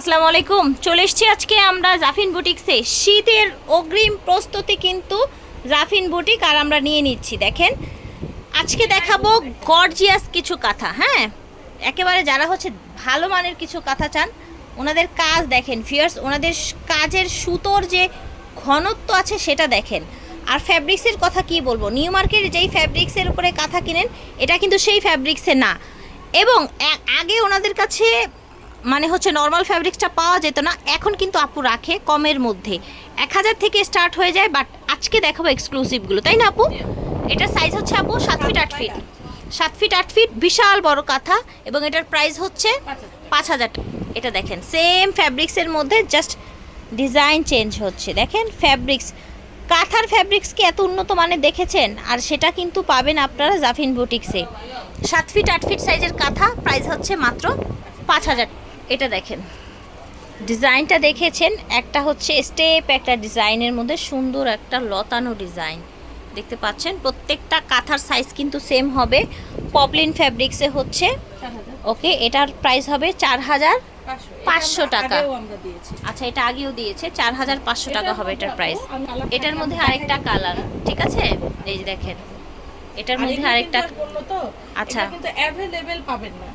আসসালামু আলাইকুম। চলে এসছি আজকে আমরা জাফিন বুটিক্সে। শীতের অগ্রিম প্রস্তুতি কিন্তু জাফিন বুটিক আর আমরা নিয়ে নিচ্ছি, দেখেন। আজকে দেখাবো গর্জিয়াস কিছু কাঁথা হ্যাঁ? একেবারে যারা হচ্ছে ভালো মানের কিছু কাঁথা চান, ওনাদের কাজ দেখেন ফিয়ার্স ওনাদের কাজের সুতোর যে ঘনত্ব আছে সেটা দেখেন। আর ফ্যাব্রিক্সের কথা কি বলব? নিউ মার্কেট যেই ফ্যাব্রিক্সের উপরে কাঁথা কিনেন, এটা কিন্তু সেই ফ্যাব্রিক্সে না। এবং আগে ওনাদের কাছে মানে হচ্ছে নর্মাল ফ্যাব্রিক্সটা পাওয়া যেত না, এখন কিন্তু আপু রাখে কমের মধ্যে। এক হাজার থেকে স্টার্ট হয়ে যায় বাট আজকে দেখাবো এক্সক্লুসিভগুলো তাই না আপু? এটা সাইজ হচ্ছে আপু সাত ফিট আট ফিট সাত ফিট আট ফিট বিশাল বড় কাঁথা, এবং এটার প্রাইস হচ্ছে পাঁচ হাজার এটা দেখেন সেম ফ্যাব্রিক্সের মধ্যে জাস্ট ডিজাইন চেঞ্জ হচ্ছে। দেখেন ফ্যাব্রিক্স কাঁথার ফ্যাব্রিক্স কি এত উন্নত মানের দেখেছেন? আর সেটা কিন্তু পাবেন আপনারা জাফিন বুটিক্সে সাত ফিট আট ফিট সাইজের কাঁথা প্রাইস হচ্ছে মাত্র পাঁচ হাজার এটা দেখেন। ডিজাইনটা দেখেছেন? একটা হচ্ছে স্টেপ একটা ডিজাইনের মধ্যে সুন্দর একটা লতানো ডিজাইন। দেখতে পাচ্ছেন? প্রত্যেকটা কাঁথার সাইজ কিন্তু সেম হবে। পপলিন ফ্যাব্রিক্সে হচ্ছে। ওকে এটার প্রাইস হবে চার হাজার পাঁচশো। টাকা। আচ্ছা এটা আগেও দিয়েছে। চার হাজার পাঁচশো টাকা হবে এটার প্রাইস এটার মধ্যে আরেকটা কালার ঠিক আছে? এই যে দেখেন। এটার মধ্যে আরেকটা আচ্ছা। আচ্ছা কিন্তু অ্যাভেলেবেল পাবেন না।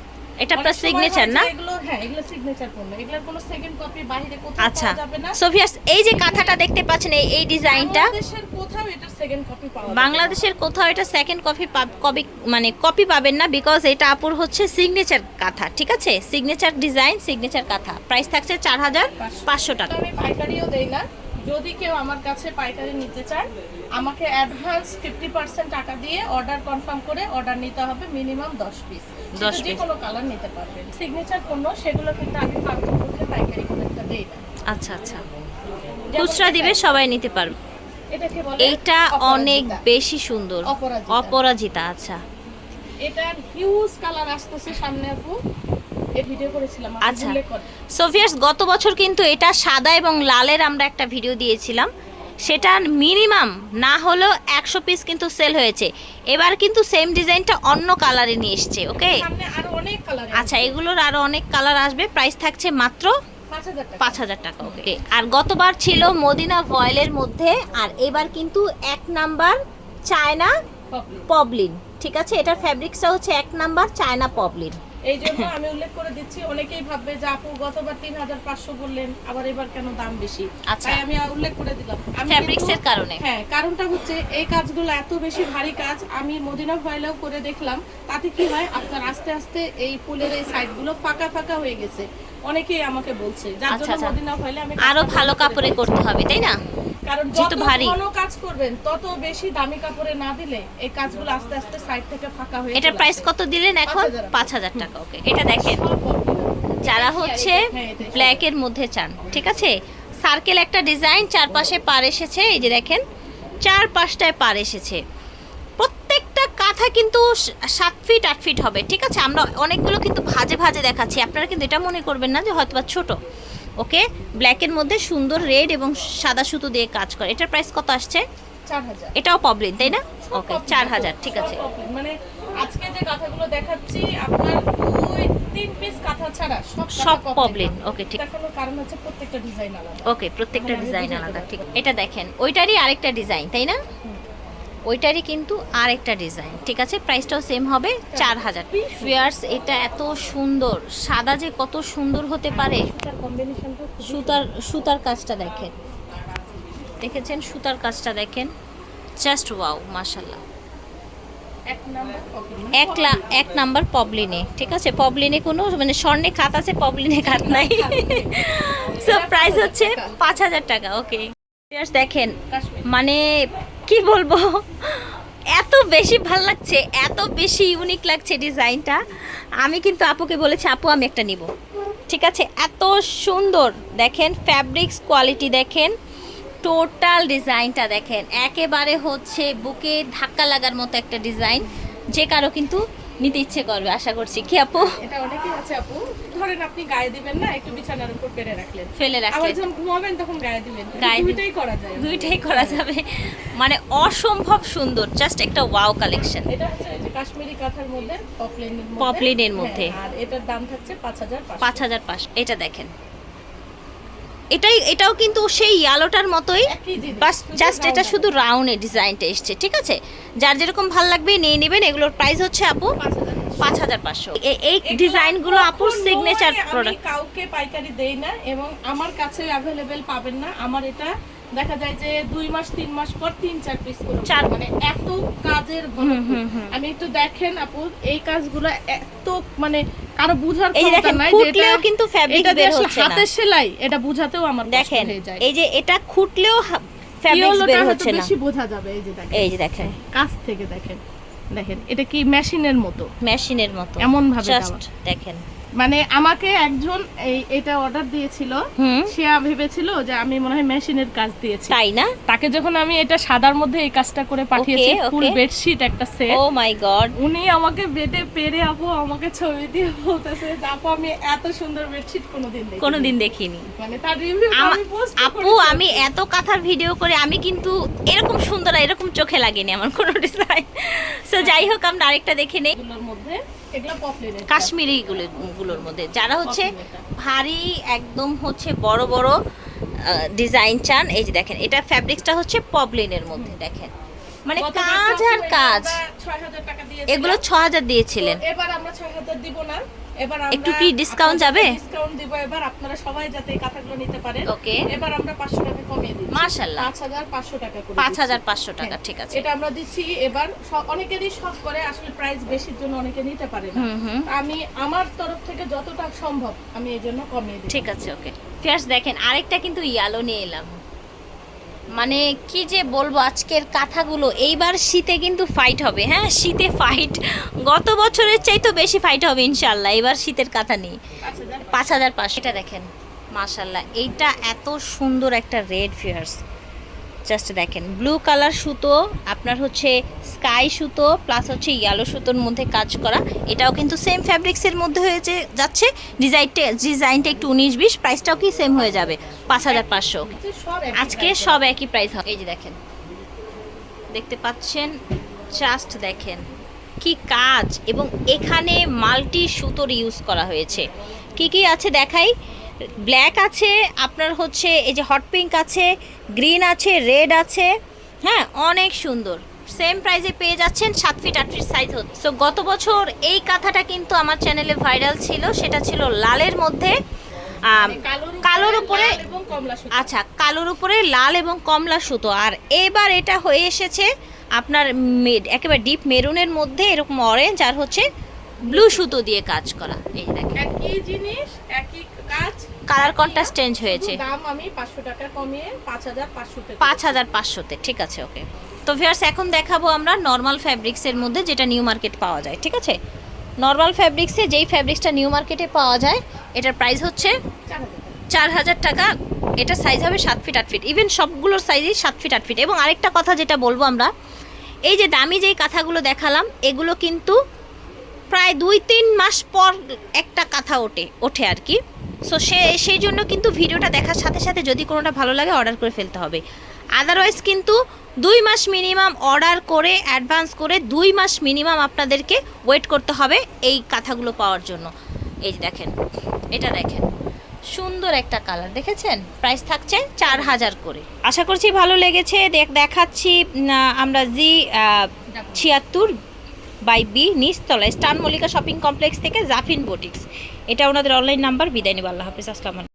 এটা আপনার সিগনেচার না? এগুলো হ্যাঁ এগুলো সিগনেচার পণ্য এগুলোর কোনো সেকেন্ড কপি বাইরে কোথাও আচ্ছা। যাবে না। সোফিয়াস এই যে কাঁথাটা দেখতে পাচ্ছেন এই এই ডিজাইনটা বাংলাদেশের কোথাও এটার সেকেন্ড কপি পাওয়া বাংলাদেশের কোথাও এটা সেকেন্ড কপি কপি মানে কপি পাবেন না বিকজ এটা আপুর হচ্ছে সিগনেচার কাঁথা ঠিক আছে? সিগনেচার ডিজাইন সিগনেচার কাঁথা। প্রাইস থাকছে চার হাজার পাঁচশো টাকা। আমি পাইকারিও দেই না। যদি কেউ আমার কাছে পাইকারি নিতে চায় আমাকে অ্যাডভান্স ফিফটি পার্সেন্ট টাকা দিয়ে অর্ডার কনফার্ম করে অর্ডার নিতে হবে মিনিমাম দশ পিস 10 যে। কোনো কালার নিতে পারবেন সিগনেচার পণ্য সেগুলো কিন্তু আমি পার্থক্যে পাইকারি দেই না আচ্ছা আচ্ছা। খুচরা দিবে সবাই নিতে পারবে। এটাকে বলে এইটা অনেক বেশি সুন্দর। অপরাজিতা। অপরাজিতা আচ্ছা। এটার হিউজ কালার আসতেছে সামনে আপু। আচ্ছা। সোফিয়াস গত বছর কিন্তু এটা সাদা এবং লালের আমরা একটা ভিডিও দিয়েছিলাম। সেটা মিনিমাম না হলেও একশো পিস কিন্তু সেল হয়েছে। এবার কিন্তু সেম ডিজাইনটা অন্য কালারে নিয়ে এসছে ওকে সামনে অনেক কালার আচ্ছা এগুলোর আরও অনেক কালার আসবে। প্রাইস থাকছে মাত্র পাঁচ হাজার টাকা। পাঁচ হাজার টাকা ওকে আর গতবার ছিল মদিনা ভয়েলের মধ্যে আর এবার কিন্তু এক নাম্বার চায়না পবলিন ঠিক আছে? এটার ফ্যাব্রিক্সটা হচ্ছে এক নাম্বার চায়না পবলিন এই জন্য আমি উল্লেখ করে দিচ্ছি অনেকেই ভাববে যে আপু গতবার তিন হাজার পাঁচশো বললেন আবার এবার কেন দাম বেশি আচ্ছা। তাই আমি উল্লেখ করে দিলাম এর কারণে। হ্যাঁ কারণটা হচ্ছে এই কাজগুলো এত বেশি ভারী কাজ আমি মদিনা ভয়েলেও করে দেখলাম তাতে কি হয় আপনার আস্তে আস্তে এই ফুলের এই সাইডগুলো ফাঁকা ফাঁকা হয়ে গেছে অনেকেই আমাকে বলছে যার আচ্ছা, জন্য আচ্ছা। মদিনা ভয়েলে আমি আরও ভালো কাপড়ে করতে হবে তাই না কারণ যত ভারী। কাজ করবেন তত বেশি দামি কাপড়ে না দিলে এই কাজগুলো আস্তে আস্তে সাইড থেকে ফাঁকা হয়ে চলে প্রাইস কত দিলেন এখন? 5,000 পাঁচ হাজার টাকা ওকে এটা দেখেন। যারা এটা হচ্ছে এটা? ব্ল্যাকের মধ্যে চান ঠিক আছে? সার্কেল একটা ডিজাইন চারপাশে পার এসেছে এই যে দেখেন চার পাঁচটায় পার এসেছে। প্রত্যেকটা কাঁথা কিন্তু সাত ফিট আট ফিট হবে ঠিক আছে? আমরা অনেকগুলো কিন্তু ভাজে ভাজে দেখাচ্ছি আপনারা কিন্তু এটা মনে করবেন না যে হয়তো বা ছোট। ওকে? ব্ল্যাকের মধ্যে সুন্দর রেড এবং সাদা সুতো দিয়ে কাজ করে। এটার প্রাইস কত আসছে? এটাও পবলিন তাই না? ওকে চার হাজার ঠিক আছে। মানে আজকে যে কাঁথাগুলো দেখাচ্ছি আপনার দুই তিন পিস কাঁথা ছাড়া সব পবলিন ওকে ঠিক। দেখানোর কারণ হচ্ছে প্রত্যেকটা ডিজাইন আলাদা। ওকে প্রত্যেকটা ডিজাইন আলাদা ঠিক। এটা দেখেন ওইটারই আরেকটা ডিজাইন তাই না। ওইটারই কিন্তু আর একটা ডিজাইন ঠিক আছে? প্রাইসটাও সেম হবে চার হাজার। ফিয়ার্স এটা এত সুন্দর সাদা যে কত সুন্দর হতে পারে। সুতার সুতার কাজটা দেখেন। দেখেছেন? সুতার কাজটা দেখেন। জাস্ট ওয়াও মাশাল্লাহ এক এক নাম্বার পবলিনে ঠিক আছে? পবলিনে কোনো মানে স্বর্ণে খাত আছে পবলিনে খাত নাই। সো প্রাইস হচ্ছে পাঁচ হাজার টাকা। ওকে দেখেন মানে কি বলব? এত বেশি ভালো লাগছে, এত বেশি ইউনিক লাগছে ডিজাইনটা। আমি কিন্তু আপুকে বলেছি, আপু, আমি একটা নিব। ঠিক আছে? এত সুন্দর, দেখেন ফ্যাব্রিক্স কোয়ালিটি দেখেন টোটাল ডিজাইনটা দেখেন। একেবারে হচ্ছে বুকে ধাক্কা লাগার মতো একটা ডিজাইন, যে কারও কিন্তু নিতে ইচ্ছে করবে আশা করছি। কি আপু? এটা অনেকেই আছে আপু। ধরেন আপনি গায়ে দিবেন না একটু বিছানার উপর পেরে রাখলেন। ফেলে রাখলেন। আবার যখন ঘুমাবেন তখন গায়ে দিবেন। দুইটাই করা যায়। দুইটাই করা যাবে। মানে অসম্ভব সুন্দর জাস্ট একটা ওয়াও কালেকশন এটা হচ্ছে যে কাশ্মীরি কাঁথার মধ্যে পপলিনের মধ্যে। পপলিনের মধ্যে। হ্যাঁ, আর এটার দাম থাকছে পাঁচ হাজার পাঁচ হাজার পাঁচ এটা দেখেন। এটাই এটাও কিন্তু সেই ইয়ালোটার মতোই বাস জাস্ট এটা শুধু রাউন্ডে ডিজাইনটা এসছে ঠিক আছে? যার যেরকম ভালো লাগবে নিয়ে নেবেন এগুলোর প্রাইস হচ্ছে আপু পাঁচ হাজার পাঁচ হাজার পাঁচশো এই ডিজাইনগুলো আপুর সিগনেচার প্রোডাক্ট কাউকে পাইকারি দেই না এবং আমার কাছে অ্যাভেলেবেল পাবেন না। আমার এটা দেখা যায় যে দুই মাস তিন মাস পর তিন চার পিস করে চার। মানে এত কাজের। আমি একটু দেখেন আপু এই কাজগুলো এত মানে কারও বুঝার এই দেখেন ফুটলেও এটা- কিন্তু ফ্যাব্রিক বের হচ্ছে না। হাতের সেলাই এটা বুঝাতেও আমার কষ্ট দেখেন হয়ে যায়। এই যে এটা খুটলেও ফ্যাব্রিক বের হচ্ছে না। বেশি বোঝা যাবে এই যে দেখেন। এই যে দেখেন। কাছ থেকে দেখেন। দেখেন এটা কি মেশিনের মতো? মেশিনের মতো। এমন ভাবে দেখেন। মানে আমাকে একজন এই এটা অর্ডার দিয়েছিল। সে ভেবেছিল যে আমি মনে হয় মেশিনের কাজ দিয়েছি। তাই না? তাকে যখন আমি এটা সাদার মধ্যে এই কাজটা করে পাঠিয়েছি ফুল বেডশিট একটা সেট ও মাই গড উনি আমাকে বেডে পেরে আপু আমাকে ছবি দিয়ে বলতেছে যে আপু আমি এত সুন্দর বেডশিট কোনোদিন দেখিনি। কোনোদিন দেখিনি। মানে তার রিভিউ আমি পোস্ট আপু আমি এত কাঁথার ভিডিও করে আমি কিন্তু এরকম সুন্দর আর এরকম চোখে লাগেনি আমার কোনো ডিজাইন সো যাই হোক আমরা আরেকটা দেখে নেই। মধ্যে কাশ্মীরি গুলোর মধ্যে। যারা হচ্ছে ভারী একদম হচ্ছে বড় বড় ডিজাইন চান এই যে দেখেন এটা ফ্যাব্রিক্সটা হচ্ছে পবলিনের মধ্যে দেখেন। মানে কাজ আর কাজ। এগুলো ছ হাজার দিয়েছিলেন। এবার আমরা ছয় হাজার দিব না। এবার একটু কি discount যাবে? ডিসকাউন্ট দিব এবার আপনারা সবাই যাতে এই কাঁথাগুলো নিতে পারেন। ওকে। এবার আমরা পাঁচশো টাকা কমিয়ে পাঁচ হাজার পাঁচশো টাকা করে পাঁচ দিচ্ছি। হাজার পাঁচশো টাকা হ্যাঁ, ঠিক আছে। এটা আমরা দিচ্ছি এবার অনেকেরই শখ করে আসলে প্রাইস বেশির জন্য অনেকে নিতে পারে না। আমি আমার তরফ থেকে যতটা সম্ভব আমি এই জন্য কমিয়ে দিচ্ছি। ঠিক আছে ওকে। ফিয়ার্স দেখেন আরেকটা কিন্তু ইয়ালো নিয়ে এলাম। মানে কি যে বলব, আজকের কাঁথাগুলো, এইবার শীতে কিন্তু ফাইট হবে হ্যাঁ? শীতে ফাইট গত বছরের চাইতো বেশি ফাইট হবে ইনশাল্লাহ এবার শীতের কাঁথা নেই। পাঁচ হাজার পাঁচ হাজার পাঁচশো। এটা দেখেন মাশাল্লাহ এইটা এত সুন্দর একটা রেড ফিয়ার্স জাস্ট দেখেন ব্লু কালার সুতো, আপনার হচ্ছে স্কাই সুতো প্লাস হচ্ছে ইয়েলো সুতোর মধ্যে কাজ করা। এটাও কিন্তু সেম ফ্যাব্রিক্সের মধ্যে হয়েছে, যাচ্ছে ডিজাইনটা ডিজাইনটা একটু উনিশ বিশ প্রাইসটাও কি সেম হয়ে যাবে, পাঁচ হাজার পাঁচশো। আজকে সব একই প্রাইস হবে। এই যে দেখেন, দেখতে পাচ্ছেন? জাস্ট দেখেন, কি কাজ! এবং এখানে মাল্টি সুতোর ইউজ করা হয়েছে। কি কি আছে দেখাই? ব্ল্যাক আছে আপনার হচ্ছে এই যে হট পিঙ্ক আছে গ্রিন আছে রেড আছে হ্যাঁ অনেক সুন্দর। সেম প্রাইসে পেয়ে যাচ্ছেন সাত ফিট আট ফিট সাইজ হচ্ছে। সো গত বছর এই কাঁথাটা কিন্তু আমার চ্যানেলে ভাইরাল ছিল সেটা ছিল লালের মধ্যে মানে কালোর উপরে আচ্ছা কালোর উপরে লাল এবং কমলা সুতো। আর এবার এটা হয়ে এসেছে আপনার একেবারে ডিপ মেরুনের মধ্যে এরকম অরেঞ্জ আর হচ্ছে ব্লু সুতো দিয়ে কাজ করা। এই দেখেন। একই জিনিস একই কালার কন্ট্রাস্ট চেঞ্জ হয়েছে। দাম আমি পাঁচশো টাকা কমিয়ে পাঁচ হাজার পাঁচশো টাকা পাঁচ হাজার পাঁচশোতে ঠিক আছে ওকে তো ভিউয়ার্স এখন দেখাবো আমরা নর্মাল ফ্যাব্রিক্সের মধ্যে যেটা নিউ মার্কেট পাওয়া যায় ঠিক আছে? নর্মাল ফ্যাব্রিক্সে যেই ফ্যাব্রিক্সটা নিউ মার্কেটে পাওয়া যায় এটার প্রাইস হচ্ছে। চার হাজার টাকা। এটা সাইজ হবে সাত ফিট আট ফিট ইভেন সবগুলোর সাইজই সাত ফিট আট ফিট এবং আরেকটা কথা যেটা বলব আমরা এই যে দামি যেই কাঁথাগুলো দেখালাম এগুলো কিন্তু প্রায় দুই তিন মাস পর একটা কাঁথা ওঠে ওঠে আর কি। সো সে, সেই জন্য কিন্তু ভিডিওটা দেখার সাথে সাথে যদি কোনোটা ভালো লাগে অর্ডার করে ফেলতে হবে। আদারওয়াইজ কিন্তু দুই মাস মিনিমাম অর্ডার করে অ্যাডভান্স করে দুই মাস মিনিমাম আপনাদেরকে ওয়েট করতে হবে এই কাঁথাগুলো পাওয়ার জন্য। এই দেখেন, এটা দেখেন, সুন্দর একটা কালার দেখেছেন? প্রাইস থাকছে চার হাজার করে। আশা করছি ভালো লেগেছে। দেখ, দেখাচ্ছি আমরা জি ছিয়াত্তর বাই বি নিচতলায় স্টান মল্লিকা শপিং কমপ্লেক্স থেকে জাফিন বুটিক্স এটা ওনাদের অনলাইন নাম্বার বিদায় নিব আল্লাহ হাফিজ আসসালাম